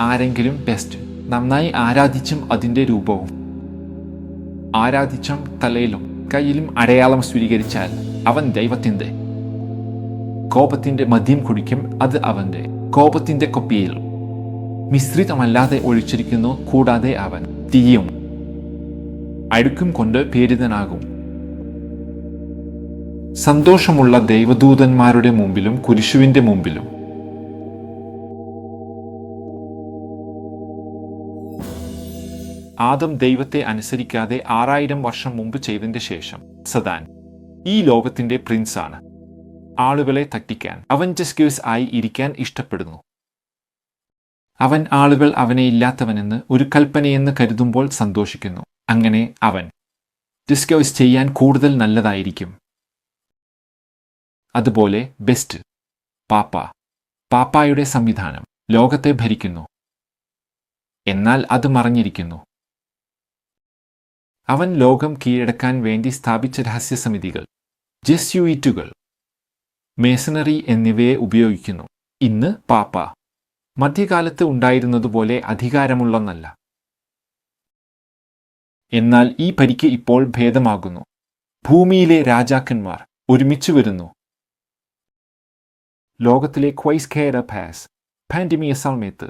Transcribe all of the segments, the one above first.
ആരെങ്കിലും ബെസ്റ്റ് നന്നായി ആരാധിച്ചും അതിന്റെ രൂപവും. ആരാധിച്ചും തലയിലും കയ്യിലും അടയാളം സ്വീകരിച്ചാൽ അവൻ ദൈവത്തിന്റെ. കോപത്തിന്റെ മദ്യം കുടിക്കും അത് അവന്റെ. കോപത്തിന്റെ കൊപ്പിയിൽ മിശ്രിതമല്ലാതെ ഒഴിച്ചിരിക്കുന്നു കൂടാതെ അവൻ തീയും. അടുക്കും കൊണ്ട് പേരിതനാകും സന്തോഷമുള്ള ദൈവദൂതന്മാരുടെ മുമ്പിലും കുരിശുവിന്റെ മുമ്പിലും ആദം ദൈവത്തെ അനുസരിക്കാതെ ആറായിരം വർഷം മുമ്പ് ചെയ്തതിന്റെ ശേഷം സദാൻ ഈ ലോകത്തിന്റെ പ്രിൻസാണ്. ആളുകളെ തട്ടിക്കാൻ അവൻ ജസ്ക്യൂസ് ആയി ഇരിക്കാൻ ഇഷ്ടപ്പെടുന്നു. അവൻ ആളുകൾ അവനെ ഇല്ലാത്തവനെന്ന് ഒരു കൽപ്പനയെന്ന് കരുതുമ്പോൾ സന്തോഷിക്കുന്നു. അങ്ങനെ അവൻ ഡിസ്കവേഴ്സ് ചെയ്യാൻ കൂടുതൽ നല്ലതായിരിക്കും. അതുപോലെ ബെസ്റ്റ് പാപ്പ പാപ്പായുടെ സംവിധാനം ലോകത്തെ ഭരിക്കുന്നു. എന്നാൽ അത് മറഞ്ഞിരിക്കുന്നു. അവൻ ലോകം കീഴടക്കാൻ വേണ്ടി സ്ഥാപിച്ച രഹസ്യസമിതികൾ ജെസ്യുയിറ്റുകൾ മേസണറി എന്നിവയെ ഉപയോഗിക്കുന്നു. ഇന്ന് പാപ്പ മധ്യകാലത്ത് ഉണ്ടായിരുന്നതുപോലെ അധികാരമുള്ളൊന്നല്ല. എന്നാൽ ഈ പരിക്ക് ഇപ്പോൾ ഭേദമാകുന്നു. ഭൂമിയിലെ രാജാക്കന്മാർ ഒരുമിച്ചു വരുന്നു. ലോകത്തിലെ ക്വൈസ്കേര പാസ് പാൻഡമിയ സമയത്ത്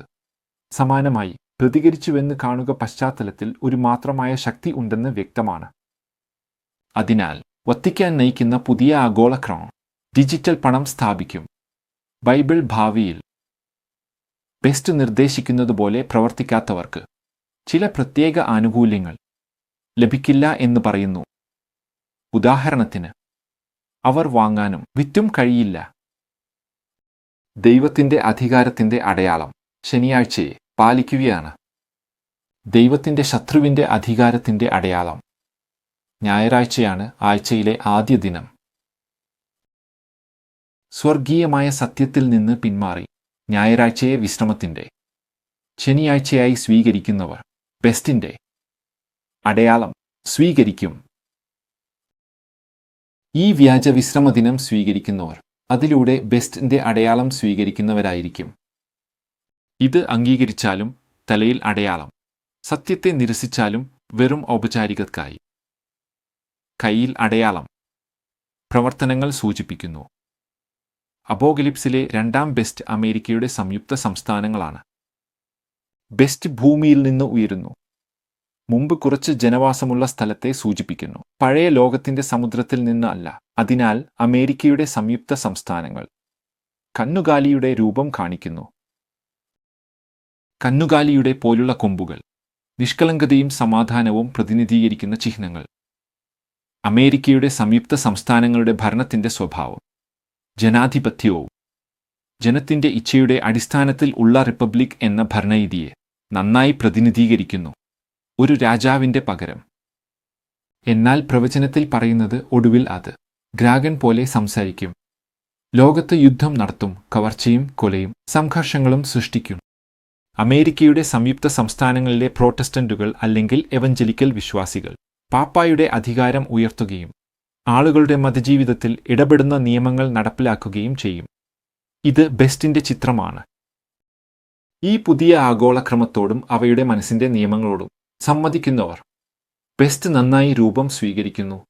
സമാനമായി പ്രതികരിച്ചുവെന്ന് കാണുക പശ്ചാത്തലത്തിൽ ഒരു മാത്രമായ ശക്തി ഉണ്ടെന്ന് വ്യക്തമാണ്. അതിനാൽ വത്തിക്കാൻ നയിക്കുന്ന പുതിയ ആഗോള ക്രമം ഡിജിറ്റൽ പണം സ്ഥാപിക്കും. ബൈബിൾ ഭാവിയിൽ ബെസ്റ്റ് നിർദ്ദേശിക്കുന്നതുപോലെ പ്രവർത്തിക്കാത്തവർക്ക് ചില പ്രത്യേക ആനുകൂല്യങ്ങൾ ലഭിക്കില്ല എന്ന് പറയുന്നു. ഉദാഹരണത്തിന് അവർ വാങ്ങാനും വിറ്റും കഴിയില്ല. ദൈവത്തിന്റെ അധികാരത്തിന്റെ അടയാളം ശനിയാഴ്ചയെ പാലിക്കുകയാണ് ദൈവത്തിന്റെ ശത്രുവിന്റെ അധികാരത്തിന്റെ അടയാളം. ഞായറാഴ്ചയാണ് ആഴ്ചയിലെ ആദ്യ ദിനം. സ്വർഗീയമായ സത്യത്തിൽ നിന്ന് പിന്മാറി ഞായറാഴ്ചയെ വിശ്രമത്തിന്റെ ശനിയാഴ്ചയായി സ്വീകരിക്കുന്നവർ ബെസ്റ്റിന്റെ അടയാളം സ്വീകരിക്കും. ഈ വ്യാജ വിശ്രമദിനം സ്വീകരിക്കുന്നവർ അതിലൂടെ ബെസ്റ്റിന്റെ അടയാളം സ്വീകരിക്കുന്നവരായിരിക്കും. ഇത് അംഗീകരിച്ചാലും തലയിൽ അടയാളം. സത്യത്തെ നിരസിച്ചാലും വെറും ഔപചാരികതക്കായി കയ്യിൽ അടയാളം. പ്രവർത്തനങ്ങൾ സൂചിപ്പിക്കുന്നു. അബോഗലിപ്സിലെ രണ്ടാം ബെസ്റ്റ് അമേരിക്കയുടെ സംയുക്ത സംസ്ഥാനങ്ങളാണ്. ബെസ്റ്റ് ഭൂമിയിൽ നിന്ന് ഉയരുന്നു. മുമ്പ് കുറച്ച് ജനവാസമുള്ള സ്ഥലത്തെ സൂചിപ്പിക്കുന്നു. പഴയ ലോകത്തിന്റെ സമുദ്രത്തിൽ നിന്ന് അല്ല. അതിനാൽ അമേരിക്കയുടെ സംയുക്ത സംസ്ഥാനങ്ങൾ. കന്നുകാലിയുടെ രൂപം കാണിക്കുന്നു. കന്നുകാലിയുടെ പോലുള്ള കൊമ്പുകൾ നിഷ്കളങ്കതയും സമാധാനവും പ്രതിനിധീകരിക്കുന്ന ചിഹ്നങ്ങൾ. അമേരിക്കയുടെ സംയുക്ത സംസ്ഥാനങ്ങളുടെ ഭരണത്തിന്റെ സ്വഭാവം ജനാധിപത്യവും ജനത്തിന്റെ ഇച്ഛയുടെ അടിസ്ഥാനത്തിൽ ഉള്ള റിപ്പബ്ലിക് എന്ന ഭരണരീതിയെ നന്നായി പ്രതിനിധീകരിക്കുന്നു ഒരു രാജാവിന്റെ പകരം. എന്നാൽ പ്രവചനത്തിൽ പറയുന്നത് ഒടുവിൽ അത് ഗ്രാഗൻ പോലെ സംസാരിക്കും. ലോകത്ത് യുദ്ധം നടത്തും കവർച്ചയും കൊലയും സംഘർഷങ്ങളും സൃഷ്ടിക്കും. അമേരിക്കയുടെ സംയുക്ത സംസ്ഥാനങ്ങളിലെ പ്രോട്ടസ്റ്റന്റുകൾ അല്ലെങ്കിൽ എവഞ്ചലിക്കൽ വിശ്വാസികൾ. പാപ്പായുടെ അധികാരം ഉയർത്തുകയും ആളുകളുടെ മതജീവിതത്തിൽ ഇടപെടുന്ന നിയമങ്ങൾ നടപ്പിലാക്കുകയും ചെയ്യും. ഇത് ബെസ്റ്റിന്റെ ചിത്രമാണ്. ഈ പുതിയ ആഗോളക്രമത്തോടും അവയുടെ മനസ്സിന്റെ നിയമങ്ങളോടും സമ്മതിക്കുന്നവർ ബെസ്റ്റ് നന്നായി രൂപം സ്വീകരിക്കുന്നു.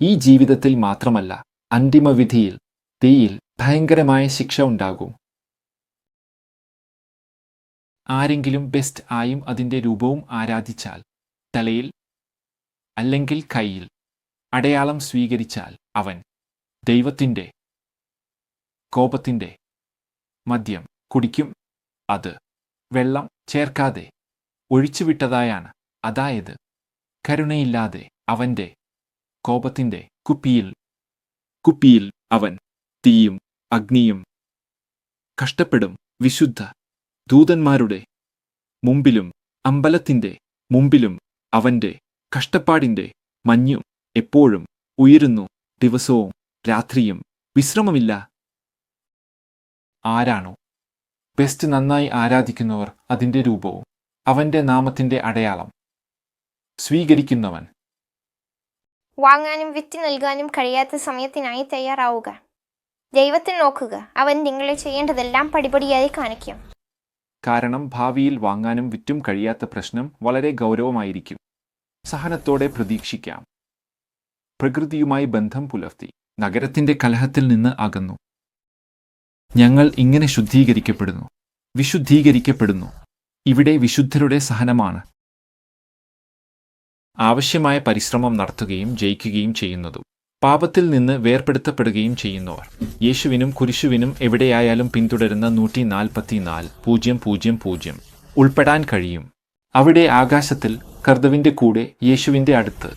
ഈ ജീവിതത്തിൽ മാത്രമല്ല അന്തിമവിധിയിൽ തീയിൽ ഭയങ്കരമായ ശിക്ഷ ഉണ്ടാകും. ആരെങ്കിലും ബെസ്റ്റ് ആയും അതിന്റെ രൂപവും ആരാധിച്ചാൽ തലയിൽ അല്ലെങ്കിൽ കയ്യിൽ അടയാളം സ്വീകരിച്ചാൽ അവൻ ദൈവത്തിന്റെ കോപത്തിന്റെ മദ്യം കുടിക്കും. അത് വെള്ളം ചേർക്കാതെ ഒഴിച്ചുവിട്ടതായാണ്. അതായത് കരുണയില്ലാതെ അവന്റെ കോപത്തിന്റെ കുപ്പിയിൽ കുപ്പിയിൽ അവൻ തീയും അഗ്നിയും കഷ്ടപ്പെടും. വിശുദ്ധ ദൂതന്മാരുടെ മുമ്പിലും അമ്പലത്തിന്റെ മുമ്പിലും അവന്റെ കഷ്ടപ്പാടിന്റെ മഞ്ഞും എപ്പോഴും ഉയരുന്നു. ദിവസവും രാത്രിയും വിശ്രമമില്ല. ആരാണോ? ബെസ്റ്റ് നന്നായി ആരാധിക്കുന്നവർ അതിന്റെ രൂപവും അവന്റെ നാമത്തിന്റെ അടയാളം. സ്വീകരിക്കുന്നവൻ. വാങ്ങാനും വിറ്റ് നൽകാനും കഴിയാത്ത സമയത്തിനായി തയ്യാറാവുക. ദൈവത്തിൽ നോക്കുക. അവൻ നിങ്ങളെ ചെയ്യേണ്ടതെല്ലാം പടിപടിയായി കാണിക്കും. കാരണം ഭാവിയിൽ വാങ്ങാനും വിറ്റും കഴിയാത്ത പ്രശ്നം വളരെ ഗൗരവമായിരിക്കും. സഹനത്തോടെ പ്രതീക്ഷിക്കാം. പ്രകൃതിയുമായി ബന്ധം പുലർത്തി നഗരത്തിന്റെ കലഹത്തിൽ നിന്ന് അകന്നു. ഞങ്ങൾ ഇങ്ങനെ ശുദ്ധീകരിക്കപ്പെടുന്നു. വിശുദ്ധീകരിക്കപ്പെടുന്നു. ഇവിടെ വിശുദ്ധരുടെ സഹനമാണ്. ആവശ്യമായ പരിശ്രമം നടത്തുകയും ജയിക്കുകയും ചെയ്യുന്നതും. പാപത്തിൽ നിന്ന് വേർപെടുത്തപ്പെടുകയും ചെയ്യുന്നവർ. യേശുവിനും കുരിശുവിനും എവിടെയായാലും പിന്തുടരുന്ന നൂറ്റി നാൽപ്പത്തിനാല് പൂജ്യം പൂജ്യം പൂജ്യം. ഉൾപ്പെടാൻ കഴിയും. അവിടെ ആകാശത്തിൽ കർത്തവിന്റെ കൂടെ യേശുവിന്റെ അടുത്ത്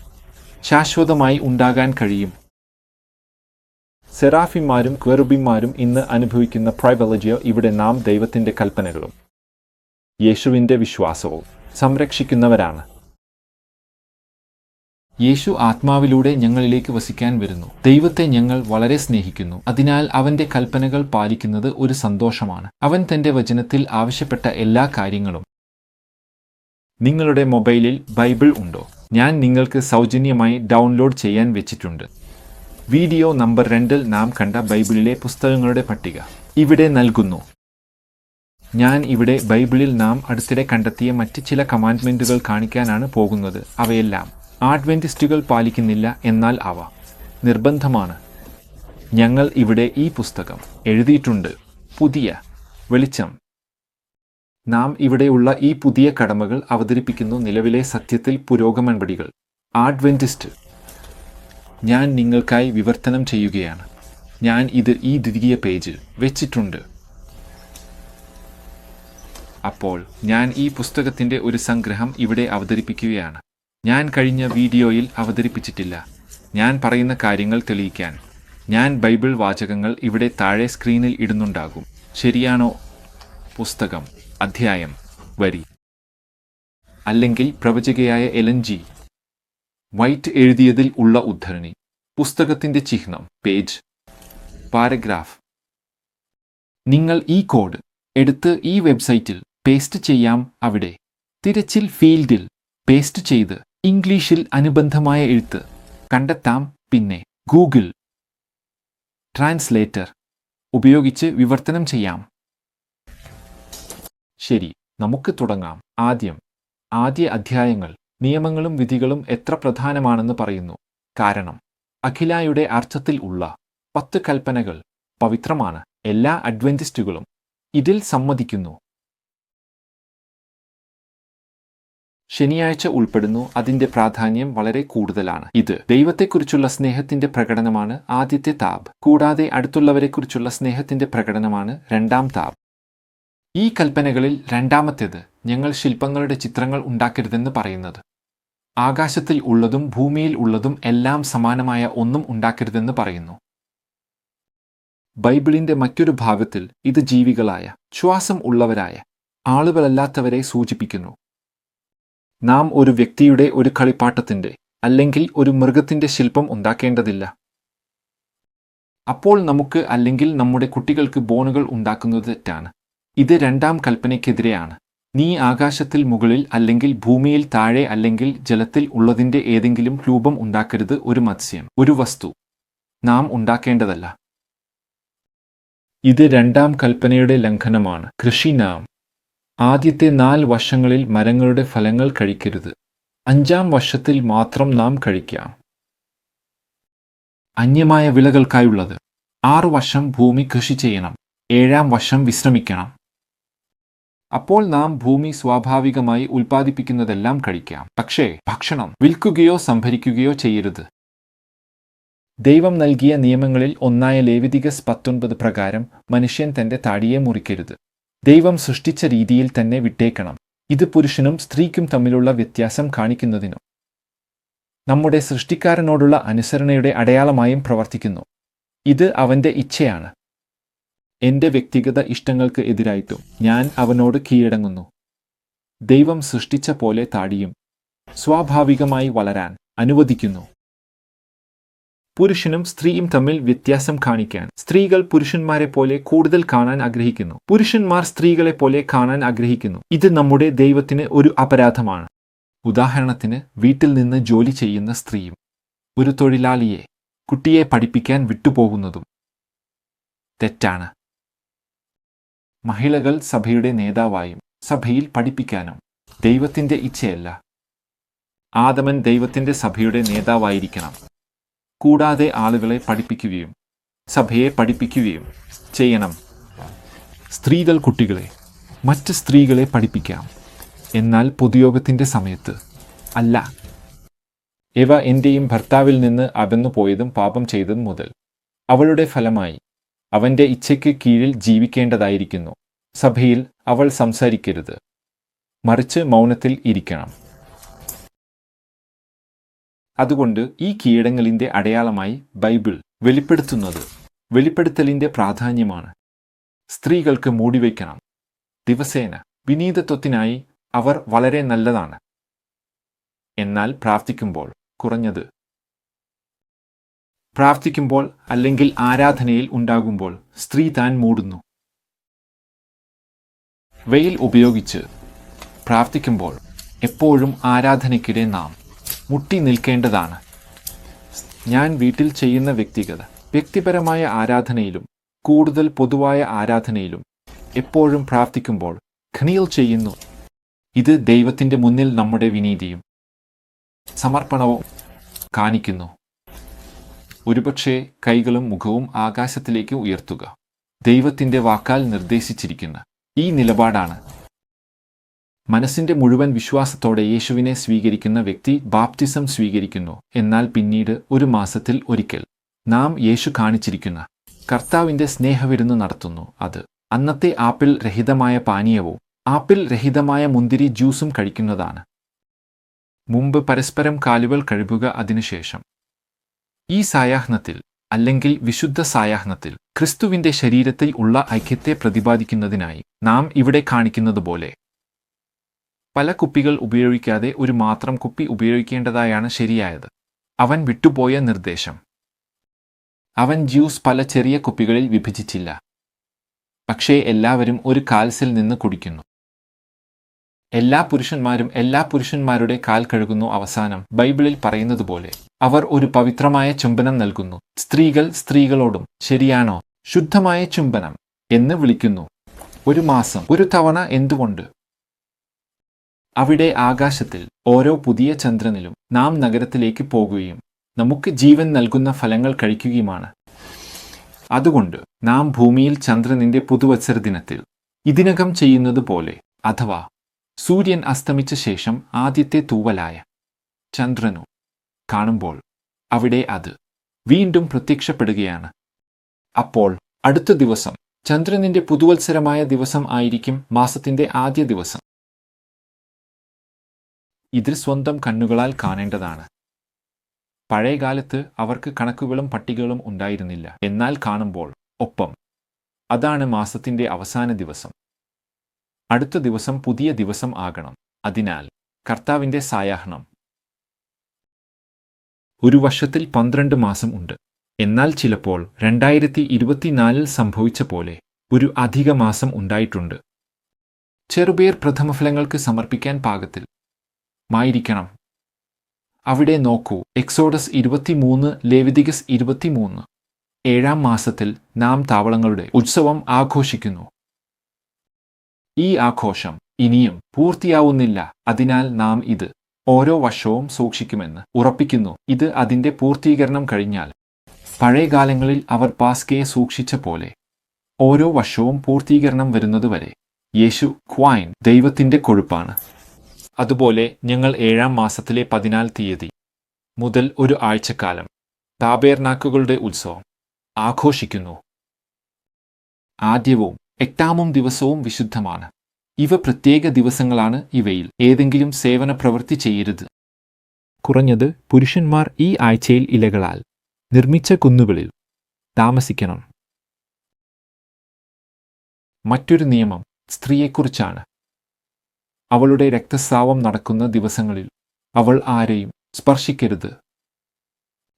ശാശ്വതമായി ഉണ്ടാകാൻ കഴിയും. സെറാഫിമാരും ക്വെറുബിമാരും ഇന്ന് അനുഭവിക്കുന്ന പ്രൈവലജിയോ ഇവിടെ നാം ദൈവത്തിന്റെ കൽപ്പനകളും. യേശുവിന്റെ വിശ്വാസവും സംരക്ഷിക്കുന്നവരാണ്. യേശു ആത്മാവിലൂടെ ഞങ്ങളിലേക്ക് വസിക്കാൻ വരുന്നു. ദൈവത്തെ ഞങ്ങൾ വളരെ സ്നേഹിക്കുന്നു. അതിനാൽ അവന്റെ കൽപ്പനകൾ പാലിക്കുന്നത് ഒരു സന്തോഷമാണ്. അവൻ തന്റെ വചനത്തിൽ ആവശ്യപ്പെട്ട എല്ലാ കാര്യങ്ങളും നിങ്ങളുടെ മൊബൈലിൽ ബൈബിൾ ഉണ്ടോ? ഞാൻ നിങ്ങൾക്ക് സൗജന്യമായി ഡൗൺലോഡ് ചെയ്യാൻ വെച്ചിട്ടുണ്ട്. വീഡിയോ നമ്പർ രണ്ടിൽ നാം കണ്ട ബൈബിളിലെ പുസ്തകങ്ങളുടെ പട്ടിക ഇവിടെ നൽകുന്നു. ഞാൻ ഇവിടെ ബൈബിളിൽ നാം അടുത്തിടെ കണ്ടെത്തിയ മറ്റ് ചില കമാൻഡ്മെന്റുകൾ കാണിക്കാനാണ് പോകുന്നത്. അവയെല്ലാം ആഡ്വെന്റിസ്റ്റുകൾ പാലിക്കുന്നില്ല എന്നാൽ അവ നിർബന്ധമാണ്. ഞങ്ങൾ ഇവിടെ ഈ പുസ്തകം എഴുതിയിട്ടുണ്ട്. പുതിയ വെളിച്ചം. നാം ഇവിടെയുള്ള ഈ പുതിയ കടമകൾ അവതരിപ്പിക്കുന്നു നിലവിലെ സത്യത്തിൽ പുരോഗമനപടികൾ. ആഡ്വെന്റിസ്റ്റ് ഞാൻ നിങ്ങൾക്കായി വിവർത്തനം ചെയ്യുകയാണ്. ഞാൻ ഇത് ഈ ദ്വിതീയ പേജ് വെച്ചിട്ടുണ്ട്. അപ്പോൾ ഞാൻ ഈ പുസ്തകത്തിന്റെ ഒരു സംഗ്രഹം ഇവിടെ അവതരിപ്പിക്കുകയാണ്. ഞാൻ കഴിഞ്ഞ വീഡിയോയിൽ അവതരിപ്പിച്ചിട്ടില്ല. ഞാൻ പറയുന്ന കാര്യങ്ങൾ തെളിയിക്കാൻ. ഞാൻ ബൈബിൾ വാചകങ്ങൾ ഇവിടെ താഴെ സ്ക്രീനിൽ ഇടുന്നുണ്ടാകും. ശരിയാണോ? പുസ്തകം അധ്യായം വരി. അല്ലെങ്കിൽ പ്രവചകയായ എലൻജി വൈറ്റ് എഴുതിയതിൽ ഉള്ള ഉദ്ധരണി. പുസ്തകത്തിന്റെ ചിഹ്നം പേജ്. പാരഗ്രാഫ്. നിങ്ങൾ ഈ കോഡ് എടുത്ത് ഈ വെബ്സൈറ്റിൽ പേസ്റ്റ് ചെയ്യാം അവിടെ. തിരച്ചിൽ ഫീൽഡിൽ പേസ്റ്റ് ചെയ്ത് ഇംഗ്ലീഷിൽ അനുബന്ധമായ എഴുത്ത്. കണ്ടെത്താം പിന്നെ. ഗൂഗിൾ. ട്രാൻസ്ലേറ്റർ. ഉപയോഗിച്ച് വിവർത്തനം ചെയ്യാം. ശരി നമുക്ക് തുടങ്ങാം. ആദ്യം. ആദ്യ അധ്യായങ്ങൾ. നിയമങ്ങളും വിധികളും എത്ര പ്രധാനമാണെന്ന് പറയുന്നു. കാരണം അഖിലായുടെ അർത്ഥത്തിൽ ഉള്ള പത്ത് കൽപ്പനകൾ പവിത്രമാണ്. എല്ലാ അഡ്വന്റിസ്റ്റുകളും ഇതിൽ സമ്മതിക്കുന്നു. ശനിയാഴ്ച ഉൾപ്പെടുന്നു. അതിന്റെ പ്രാധാന്യം വളരെ കൂടുതലാണ്. ഇത് ദൈവത്തെക്കുറിച്ചുള്ള സ്നേഹത്തിന്റെ പ്രകടനമാണ് ആദ്യത്തെ താബ് കൂടാതെ അടുത്തുള്ളവരെക്കുറിച്ചുള്ള സ്നേഹത്തിന്റെ പ്രകടനമാണ് രണ്ടാം താബ് ഈ കൽപ്പനകളിൽ രണ്ടാമത്തേത് ഞങ്ങൾ ശില്പങ്ങളുടെ ചിത്രങ്ങൾ ഉണ്ടാക്കരുതെന്ന് പറയുന്നത്. ആകാശത്തിൽ ഉള്ളതും ഭൂമിയിൽ ഉള്ളതും എല്ലാം സമാനമായ ഒന്നും ഉണ്ടാക്കരുതെന്ന് പറയുന്നു. ബൈബിളിന്റെ മറ്റൊരു ഭാഗത്തിൽ ഇത് ജീവികളായ ശ്വാസം ഉള്ളവരായ ആളുകളല്ലാത്തവരെ സൂചിപ്പിക്കുന്നു. നാം ഒരു വ്യക്തിയുടെ ഒരു കളിപ്പാട്ടത്തിന്റെ അല്ലെങ്കിൽ ഒരു മൃഗത്തിന്റെ ശില്പം ഉണ്ടാക്കേണ്ടതില്ല. അപ്പോൾ നമുക്ക് അല്ലെങ്കിൽ നമ്മുടെ കുട്ടികൾക്ക് ബോണുകൾ ഉണ്ടാക്കുന്നത് തെറ്റാണ്. ഇത് രണ്ടാം കൽപ്പനയ്ക്കെതിരെയാണ്. നീ ആകാശത്തിൽ മുകളിൽ അല്ലെങ്കിൽ ഭൂമിയിൽ താഴെ അല്ലെങ്കിൽ ജലത്തിൽ ഉള്ളതിന്റെ ഏതെങ്കിലും രൂപം ഉണ്ടാക്കരുത് ഒരു മത്സ്യം ഒരു വസ്തു. നാം ഉണ്ടാക്കേണ്ടതല്ല. ഇത് രണ്ടാം കൽപ്പനയുടെ ലംഘനമാണ്. കൃഷി നാം ആദ്യത്തെ നാല് വർഷങ്ങളിൽ മരങ്ങളുടെ ഫലങ്ങൾ കഴിക്കരുത്. അഞ്ചാം വർഷത്തിൽ മാത്രം നാം കഴിക്കാം. അന്യമായ വിളകൾക്കായുള്ളത്. ആറു വർഷം ഭൂമി കൃഷി ചെയ്യണം. ഏഴാം വർഷം വിശ്രമിക്കണം. അപ്പോൾ നാം ഭൂമി സ്വാഭാവികമായി ഉൽപ്പാദിപ്പിക്കുന്നതെല്ലാം കഴിക്കാം. പക്ഷേ ഭക്ഷണം വിൽക്കുകയോ സംഭരിക്കുകയോ ചെയ്യരുത്. ദൈവം നൽകിയ നിയമങ്ങളിൽ ഒന്നായ ലേവിതികസ് പത്തൊൻപത് പ്രകാരം മനുഷ്യൻ തന്റെ താടിയെ മുറിക്കരുത്. ദൈവം സൃഷ്ടിച്ച രീതിയിൽ തന്നെ വിട്ടേക്കണം. ഇത് പുരുഷനും സ്ത്രീക്കും തമ്മിലുള്ള വ്യത്യാസം കാണിക്കുന്നതിനും നമ്മുടെ സൃഷ്ടിക്കാരനോടുള്ള അനുസരണയുടെ അടയാളമായും പ്രവർത്തിക്കുന്നു. ഇത് അവന്റെ ഇച്ഛയാണ്. എന്റെ വ്യക്തിഗത ഇഷ്ടങ്ങൾക്ക് എതിരായിട്ടും ഞാൻ അവനോട് കീഴടങ്ങുന്നു. ദൈവം സൃഷ്ടിച്ച പോലെ താടിയും സ്വാഭാവികമായി വളരാൻ അനുവദിക്കുന്നു. പുരുഷനും സ്ത്രീയും തമ്മിൽ വ്യത്യാസം കാണിക്കാൻ സ്ത്രീകൾ പുരുഷന്മാരെ പോലെ കൂടുതൽ കാണാൻ ആഗ്രഹിക്കുന്നു. പുരുഷന്മാർ സ്ത്രീകളെ പോലെ കാണാൻ ആഗ്രഹിക്കുന്നു. ഇത് നമ്മുടെ ദൈവത്തിന് ഒരു അപരാധമാണ്. ഉദാഹരണത്തിന് വീട്ടിൽ നിന്ന് ജോലി ചെയ്യുന്ന സ്ത്രീയും ഒരു തൊഴിലാളിയെ കുട്ടിയെ പഠിപ്പിക്കാൻ വിട്ടുപോകുന്നതും തെറ്റാണ്. മഹിളകൾ സഭയുടെ നേതാവായും സഭയിൽ പഠിപ്പിക്കാനും ദൈവത്തിന്റെ ഇച്ഛയല്ല. ആദമൻ ദൈവത്തിന്റെ സഭയുടെ നേതാവായിരിക്കണം. കൂടാതെ ആളുകളെ പഠിപ്പിക്കുകയും സഭയെ പഠിപ്പിക്കുകയും ചെയ്യണം. സ്ത്രീകൾ കുട്ടികളെ മറ്റ് സ്ത്രീകളെ പഠിപ്പിക്കാം. എന്നാൽ പൊതുയോഗത്തിന്റെ സമയത്ത് അല്ല. ഇവ എന്റെയും ഭർത്താവിൽ നിന്ന് അകന്നു പോയതും പാപം ചെയ്തതും മുതൽ അവളുടെ ഫലമായി അവന്റെ ഇച്ഛയ്ക്ക് കീഴിൽ ജീവിക്കേണ്ടതായിരിക്കുന്നു. സഭയിൽ അവൾ സംസാരിക്കരുത്. മറിച്ച് മൗനത്തിൽ ഇരിക്കണം. അതുകൊണ്ട് ഈ കീടങ്ങളിന്റെ അടയാളമായി ബൈബിൾ വെളിപ്പെടുത്തുന്നത് വെളിപ്പെടുത്തലിന്റെ പ്രാധാന്യമാണ്. സ്ത്രീകൾക്ക് മൂടിവയ്ക്കണം ദിവസേന വിനീതത്വത്തിനായി അവർ വളരെ നല്ലതാണ്. എന്നാൽ പ്രാർത്ഥിക്കുമ്പോൾ കുറഞ്ഞത്. പ്രാർത്ഥിക്കുമ്പോൾ അല്ലെങ്കിൽ ആരാധനയിൽ ഉണ്ടാകുമ്പോൾ സ്ത്രീ താൻ മൂടുന്നു. വെയിൽ ഉപയോഗിച്ച് പ്രാർത്ഥിക്കുമ്പോൾ എപ്പോഴും ആരാധനയ്ക്കിടെ നാം മുട്ടി നിൽക്കേണ്ടതാണ്. ഞാൻ വീട്ടിൽ ചെയ്യുന്ന വ്യക്തിഗത വ്യക്തിപരമായ ആരാധനയിലും കൂടുതൽ പൊതുവായ ആരാധനയിലും എപ്പോഴും പ്രാർത്ഥിക്കുമ്പോൾ ഖനിയിൽ ചെയ്യുന്നു. ഇത് ദൈവത്തിന്റെ മുന്നിൽ നമ്മുടെ വിനീതിയും സമർപ്പണവും കാണിക്കുന്നു. ഒരുപക്ഷെ കൈകളും മുഖവും ആകാശത്തിലേക്ക് ഉയർത്തുക. ദൈവത്തിന്റെ വാക്കാൽ നിർദ്ദേശിച്ചിരിക്കുന്ന ഈ നിലപാടാണ് മനസ്സിന്റെ മുഴുവൻ വിശ്വാസത്തോടെ യേശുവിനെ സ്വീകരിക്കുന്ന വ്യക്തി ബാപ്റ്റിസം സ്വീകരിക്കുന്നു. എന്നാൽ പിന്നീട് ഒരു മാസത്തിൽ ഒരിക്കൽ നാം യേശു കാണിച്ചിരിക്കുന്ന കർത്താവിന്റെ സ്നേഹവിരുന്ന് നടത്തുന്നു അത്. അന്നത്തെ ആപ്പിൾ രഹിതമായ പാനീയവും ആപ്പിൾ രഹിതമായ മുന്തിരി ജ്യൂസും കഴിക്കുന്നതാണ്. മുമ്പ് പരസ്പരം കാലുകൾ കഴുകുക അതിനുശേഷം ഈ സായാഹ്നത്തിൽ അല്ലെങ്കിൽ വിശുദ്ധ സായാഹ്നത്തിൽ ക്രിസ്തുവിന്റെ ശരീരത്തിൽ ഉള്ള ഐക്യത്തെ പ്രതിപാദിക്കുന്നതിനായി നാം ഇവിടെ കാണിക്കുന്നത് പോലെ കുപ്പികൾ ഉപയോഗിക്കാതെ ഒരു മാത്രം കുപ്പി ഉപയോഗിക്കേണ്ടതായാണ് ശരിയായത്. അവൻ വിട്ടുപോയ നിർദ്ദേശം. അവൻ ജ്യൂസ് പല ചെറിയ കുപ്പികളിൽ വിഭജിച്ചില്ല. പക്ഷേ എല്ലാവരും ഒരു കാൽസിൽ നിന്ന് കുടിക്കുന്നു. എല്ലാ പുരുഷന്മാരും എല്ലാ പുരുഷന്മാരുടെ കാൽ കഴുകുന്നു അവസാനം ബൈബിളിൽ പറയുന്നത് പോലെ അവർ ഒരു പവിത്രമായ ചുംബനം നൽകുന്നു. സ്ത്രീകൾ സ്ത്രീകളോടും ശരിയാണോ? ശുദ്ധമായ ചുംബനം എന്ന് വിളിക്കുന്നു. ഒരു മാസം ഒരു തവണ എന്തുകൊണ്ട്? അവിടെ ആകാശത്തിൽ ഓരോ പുതിയ ചന്ദ്രനിലും നാം നഗരത്തിലേക്ക് പോകുകയും നമുക്ക് ജീവൻ നൽകുന്ന ഫലങ്ങൾ കഴിക്കുകയുമാണ്. അതുകൊണ്ട് നാം ഭൂമിയിൽ ചന്ദ്രനിന്റെ പുതുവത്സര ദിനത്തിൽ ഇതിനകം ചെയ്യുന്നത് പോലെ അഥവാ സൂര്യൻ അസ്തമിച്ച ശേഷം ആദ്യത്തെ തൂവലായ ചന്ദ്രനു കാണുമ്പോൾ അവിടെ അത് വീണ്ടും പ്രത്യക്ഷപ്പെടുകയാണ്. അപ്പോൾ അടുത്ത ദിവസം ചന്ദ്രനിന്റെ പുതുവത്സരമായ ദിവസം ആയിരിക്കും മാസത്തിന്റെ ആദ്യ ദിവസം. ഇത് സ്വന്തം കണ്ണുകളാൽ കാണേണ്ടതാണ്. പഴയകാലത്ത് അവർക്ക് കണക്കുകളും പട്ടികകളും ഉണ്ടായിരുന്നില്ല. എന്നാൽ കാണുമ്പോൾ ഒപ്പം. അതാണ് മാസത്തിന്റെ അവസാന ദിവസം. അടുത്ത ദിവസം പുതിയ ദിവസം ആകണം. അതിനാൽ കർത്താവിന്റെ സായാഹ്നം. ഒരു വർഷത്തിൽ പന്ത്രണ്ട് മാസം ഉണ്ട്. എന്നാൽ ചിലപ്പോൾ രണ്ടായിരത്തി ഇരുപത്തിനാലിൽ സംഭവിച്ച പോലെ ഒരു അധിക മാസം ഉണ്ടായിട്ടുണ്ട്. ചെറുപേർ പ്രഥമഫലങ്ങൾക്ക് സമർപ്പിക്കാൻ പാകത്തിൽ മായിരിക്കണം. അവിടെ നോക്കൂ എക്സോഡസ് ഇരുപത്തിമൂന്ന് ലേവിതികസ് ഇരുപത്തിമൂന്ന്. ഏഴാം മാസത്തിൽ നാം താവളങ്ങളുടെ ഉത്സവം ആഘോഷിക്കുന്നു. ഈ ആഘോഷം ഇനിയും പൂർത്തിയാവുന്നില്ല. അതിനാൽ നാം ഇത് ഓരോ വർഷവും സൂക്ഷിക്കുമെന്ന് ഉറപ്പിക്കുന്നു. ഇത് അതിന്റെ പൂർത്തീകരണം കഴിഞ്ഞാൽ പഴയകാലങ്ങളിൽ അവർ പാസ്കയെ സൂക്ഷിച്ച പോലെ ഓരോ വർഷവും പൂർത്തീകരണം വരുന്നതുവരെ യേശു ക്വൈൻ ദൈവത്തിന്റെ കൊഴുപ്പാണ്. അതുപോലെ ഞങ്ങൾ ഏഴാം മാസത്തിലെ പതിനാല് തീയതി മുതൽ ഒരു ആഴ്ചക്കാലം താബേർനാക്കുകളുടെ ഉത്സവം ആഘോഷിക്കുന്നു. ആദ്യവും എട്ടാമും ദിവസവും വിശുദ്ധമാണ്. ഇവ പ്രത്യേക ദിവസങ്ങളാണ് ഇവയിൽ ഏതെങ്കിലും സേവന പ്രവൃത്തി ചെയ്യരുത്. കുറഞ്ഞത് പുരുഷന്മാർ ഈ ആഴ്ചയിൽ ഇലകളാൽ നിർമ്മിച്ച കുന്നുകളിൽ താമസിക്കണം. മറ്റൊരു നിയമം സ്ത്രീയെക്കുറിച്ചാണ്. അവളുടെ രക്തസ്രാവം നടക്കുന്ന ദിവസങ്ങളിൽ അവൾ ആരെയും സ്പർശിക്കരുത്.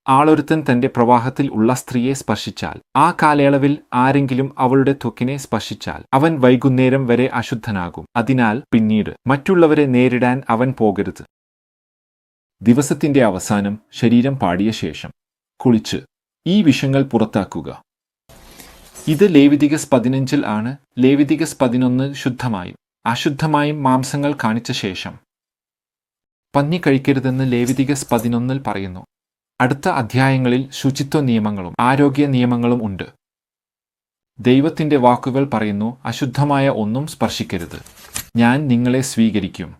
ആളൊരുത്തൻ തന്റെ പ്രവാഹത്തിൽ ഉള്ള സ്ത്രീയെ സ്പർശിച്ചാൽ ആ കാലയളവിൽ ആരെങ്കിലും അവളുടെ ത്വക്കിനെ സ്പർശിച്ചാൽ അവൻ വൈകുന്നേരം വരെ അശുദ്ധനാകും. അതിനാൽ പിന്നീട് മറ്റുള്ളവരെ നേരിടാൻ അവൻ പോകരുത്. ദിവസത്തിന്റെ അവസാനം ശരീരം പാടിയ ശേഷം കുളിച്ച് ഈ വിഷങ്ങൾ പുറത്താക്കുക. ഇത് ലേവിതികസ് പതിനഞ്ചിൽ ആണ്. ലേവിതികസ് പതിനൊന്ന് ശുദ്ധമായും. അശുദ്ധമായും മാംസങ്ങൾ കാണിച്ച ശേഷം. പന്നി കഴിക്കരുതെന്ന് ലേവിതികസ് പതിനൊന്നിൽ പറയുന്നു. അടുത്ത അധ്യായങ്ങളിൽ ശുചിത്വ നിയമങ്ങളും ആരോഗ്യ നിയമങ്ങളും ഉണ്ട്. ദൈവത്തിന്റെ വാക്കുകൾ പറയുന്നു അശുദ്ധമായ ഒന്നും സ്പർശിക്കരുത്. ഞാൻ നിങ്ങളെ സ്വീകരിക്കും.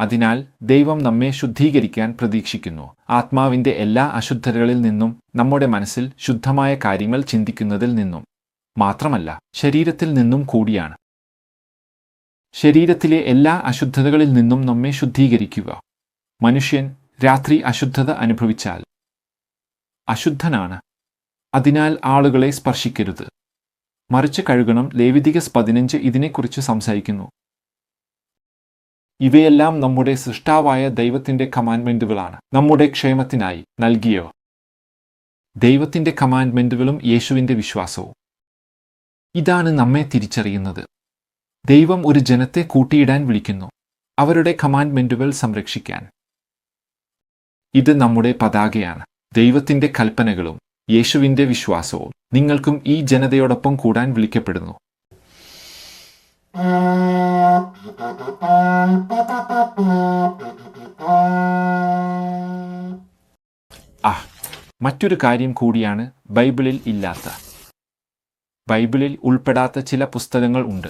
അതിനാൽ ദൈവം നമ്മെ ശുദ്ധീകരിക്കാൻ പ്രതീക്ഷിക്കുന്നു. ആത്മാവിന്റെ എല്ലാ അശുദ്ധതകളിൽ നിന്നും നമ്മുടെ മനസ്സിൽ ശുദ്ധമായ കാര്യങ്ങൾ ചിന്തിക്കുന്നതിൽ നിന്നും മാത്രമല്ല ശരീരത്തിൽ നിന്നും കൂടിയാണ്. ശരീരത്തിലെ എല്ലാ അശുദ്ധതകളിൽ നിന്നും നമ്മെ ശുദ്ധീകരിക്കുക. മനുഷ്യൻ രാത്രി അശുദ്ധത അനുഭവിച്ചാൽ അശുദ്ധനാണ്. അതിനാൽ ആളുകളെ സ്പർശിക്കരുത്. മറിച്ച് കഴുകണം. ലേവിതികസ് പതിനഞ്ച് ഇതിനെക്കുറിച്ച് സംസാരിക്കുന്നു. ഇവയെല്ലാം നമ്മുടെ സൃഷ്ടാവായ ദൈവത്തിന്റെ കമാൻഡ്മെന്റുകളാണ്. നമ്മുടെ ക്ഷേമത്തിനായി നൽകിയോ ദൈവത്തിന്റെ കമാൻഡ്മെന്റുകളും യേശുവിന്റെ വിശ്വാസവും. ഇതാണ് നമ്മെ തിരിച്ചറിയുന്നത്. ദൈവം ഒരു ജനത്തെ കൂട്ടിയിടാൻ വിളിക്കുന്നു. അവരുടെ കമാൻഡ്മെന്റുകൾ സംരക്ഷിക്കാൻ. ഇത് നമ്മുടെ പതാകയാണ്. ദൈവത്തിന്റെ കൽപ്പനകളും യേശുവിന്റെ വിശ്വാസവും നിങ്ങൾക്കും ഈ ജനതയോടൊപ്പം കൂടാൻ വിളിക്കപ്പെടുന്നു. ആ മറ്റൊരു കാര്യം കൂടിയാണ് ബൈബിളിൽ ഇല്ലാത്ത. ബൈബിളിൽ ഉൾപ്പെടാത്ത ചില പുസ്തകങ്ങൾ ഉണ്ട്.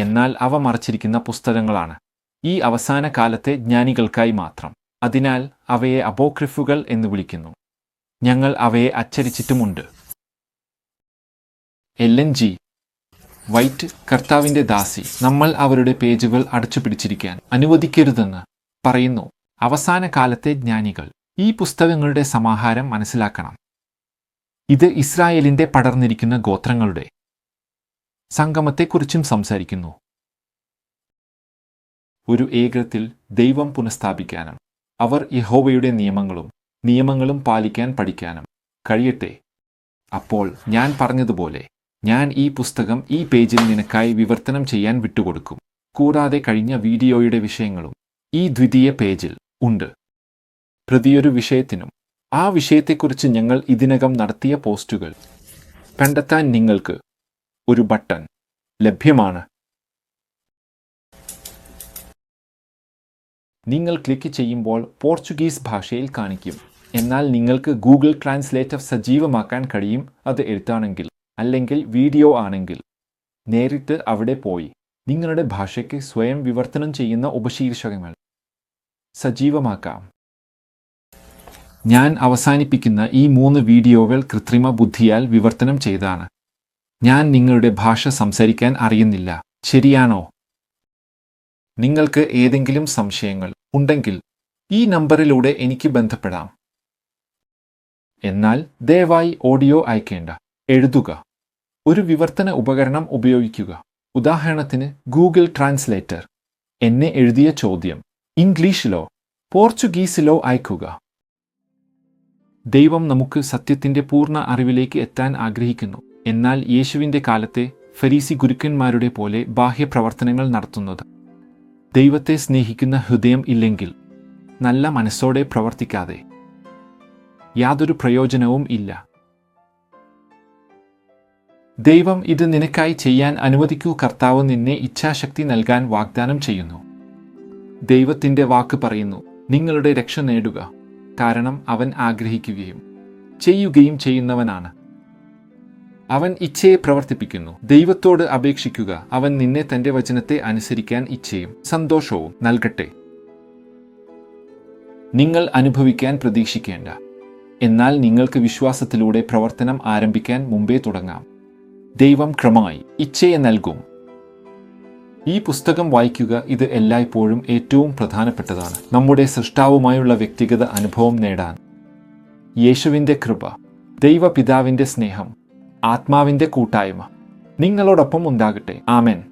എന്നാൽ അവ മറച്ചിരിക്കുന്ന പുസ്തകങ്ങളാണ്. ഈ അവസാന കാലത്തെ ജ്ഞാനികൾക്കായി മാത്രം. അതിനാൽ അവയെ അപോക്രിഫുകൾ എന്ന് വിളിക്കുന്നു. ഞങ്ങൾ അവയെ അച്ചടിച്ചിട്ടുമുണ്ട്. L N G. വൈറ്റ് കർത്താവിന്റെ ദാസി. നമ്മൾ അവരുടെ പേജുകൾ അടച്ചു അടച്ചുപിടിച്ചിരിക്കാൻ അനുവദിക്കരുതെന്ന് പറയുന്നു. അവസാന കാലത്തെ ജ്ഞാനികൾ. ഈ പുസ്തകങ്ങളുടെ സമാഹാരം മനസ്സിലാക്കണം. ഇത് ഇസ്രായേലിന്റെ പടർന്നിരിക്കുന്ന ഗോത്രങ്ങളുടെ സംഗമത്തെക്കുറിച്ചും സംസാരിക്കുന്നു. ഒരു ഏകത്തിൽ ദൈവം പുനഃസ്ഥാപിക്കാനും അവർ യഹോവയുടെ നിയമങ്ങളും നിയമങ്ങളും പാലിക്കാൻ പഠിക്കാനും. കഴിയട്ടെ അപ്പോൾ ഞാൻ പറഞ്ഞതുപോലെ ഞാൻ ഈ പുസ്തകം ഈ പേജിൽ നിനക്കായി വിവർത്തനം ചെയ്യാൻ വിട്ടുകൊടുക്കും. കൂടാതെ കഴിഞ്ഞ വീഡിയോയുടെ വിഷയങ്ങളും ഈ ദ്വിതീയ പേജിൽ ഉണ്ട്. പ്രതിയൊരു വിഷയത്തിനും ആ വിഷയത്തെക്കുറിച്ച് ഞങ്ങൾ ഇതിനകം നടത്തിയ പോസ്റ്റുകൾ കണ്ടെത്താൻ നിങ്ങൾക്ക് ഒരു ബട്ടൺ ലഭ്യമാണ്. നിങ്ങൾ ക്ലിക്ക് ചെയ്യുമ്പോൾ പോർച്ചുഗീസ് ഭാഷയിൽ കാണിക്കും. എന്നാൽ നിങ്ങൾക്ക് ഗൂഗിൾ ട്രാൻസ്ലേറ്റർ സജീവമാക്കാൻ കഴിയും അത് എഴുത്താണെങ്കിൽ അല്ലെങ്കിൽ വീഡിയോ ആണെങ്കിൽ. നേരിട്ട് അവിടെ പോയി. നിങ്ങളുടെ ഭാഷയ്ക്ക് സ്വയം വിവർത്തനം ചെയ്യുന്ന ഉപശീർഷകങ്ങൾ സജീവമാക്കാം. ഞാൻ അവസാനിപ്പിക്കുന്ന ഈ മൂന്ന് വീഡിയോകൾ കൃത്രിമ ബുദ്ധിയാൽ വിവർത്തനം ചെയ്താണ്. ഞാൻ നിങ്ങളുടെ ഭാഷ സംസാരിക്കാൻ അറിയുന്നില്ല. ശരിയാണോ? നിങ്ങൾക്ക് ഏതെങ്കിലും സംശയങ്ങൾ ഉണ്ടെങ്കിൽ ഈ നമ്പറിലൂടെ എനിക്ക് ബന്ധപ്പെടാം. എന്നാൽ ദയവായി ഓഡിയോ അയക്കേണ്ട. എഴുതുക. ഒരു വിവർത്തന ഉപകരണം ഉപയോഗിക്കുക. ഉദാഹരണത്തിന് ഗൂഗിൾ ട്രാൻസ്ലേറ്റർ. എന്നെ എഴുതിയ ചോദ്യം. ഇംഗ്ലീഷിലോ പോർച്ചുഗീസിലോ അയക്കുക. ദൈവം നമുക്ക് സത്യത്തിന്റെ പൂർണ അറിവിലേക്ക് എത്താൻ ആഗ്രഹിക്കുന്നു. എന്നാൽ യേശുവിന്റെ കാലത്തെ ഫരീസി ഗുരുക്കന്മാരുടെ പോലെ ബാഹ്യപ്രവർത്തനങ്ങൾ നടത്തുന്നത്. ദൈവത്തെ സ്നേഹിക്കുന്ന ഹൃദയം ഇല്ലെങ്കിൽ നല്ല മനസ്സോടെ പ്രവർത്തിക്കാതെ. യാതൊരു പ്രയോജനവും ഇല്ല. ദൈവം ഇത് നിനക്കായി ചെയ്യാൻ അനുവദിക്കൂ കർത്താവ് നിന്നെ ഇച്ഛാശക്തി നൽകാൻ വാഗ്ദാനം ചെയ്യുന്നു. ദൈവത്തിന്റെ വാക്ക് പറയുന്നു നിങ്ങളുടെ രക്ഷ നേടുക കാരണം അവൻ ആഗ്രഹിക്കുകയും ചെയ്യുകയും ചെയ്യുന്നവനാണ്. അവൻ ഇച്ഛയെ പ്രവർത്തിപ്പിക്കുന്നു. ദൈവത്തോട് അപേക്ഷിക്കുക. അവൻ നിന്നെ തന്റെ വചനത്തെ അനുസരിക്കാൻ ഇച്ഛയും സന്തോഷവും നൽകട്ടെ. നിങ്ങൾ അനുഭവിക്കാൻ പ്രതീക്ഷിക്കേണ്ട. എന്നാൽ നിങ്ങൾക്ക് വിശ്വാസത്തിലൂടെ പ്രവർത്തനം ആരംഭിക്കാൻ മുമ്പേ തുടങ്ങാം. ദൈവം ക്രമമായി ഇച്ഛയെ നൽകും. ഈ പുസ്തകം വായിക്കുക ഇത് എല്ലായ്പ്പോഴും ഏറ്റവും പ്രധാനപ്പെട്ടതാണ്. നമ്മുടെ സൃഷ്ടാവുമായുള്ള വ്യക്തിഗത അനുഭവം നേടാൻ. യേശുവിന്റെ കൃപ ദൈവപിതാവിന്റെ സ്നേഹം ആത്മാവിന്റെ കൂട്ടായ്മ. നിങ്ങളോടൊപ്പം ഉണ്ടാകട്ടെ. ആമേൻ.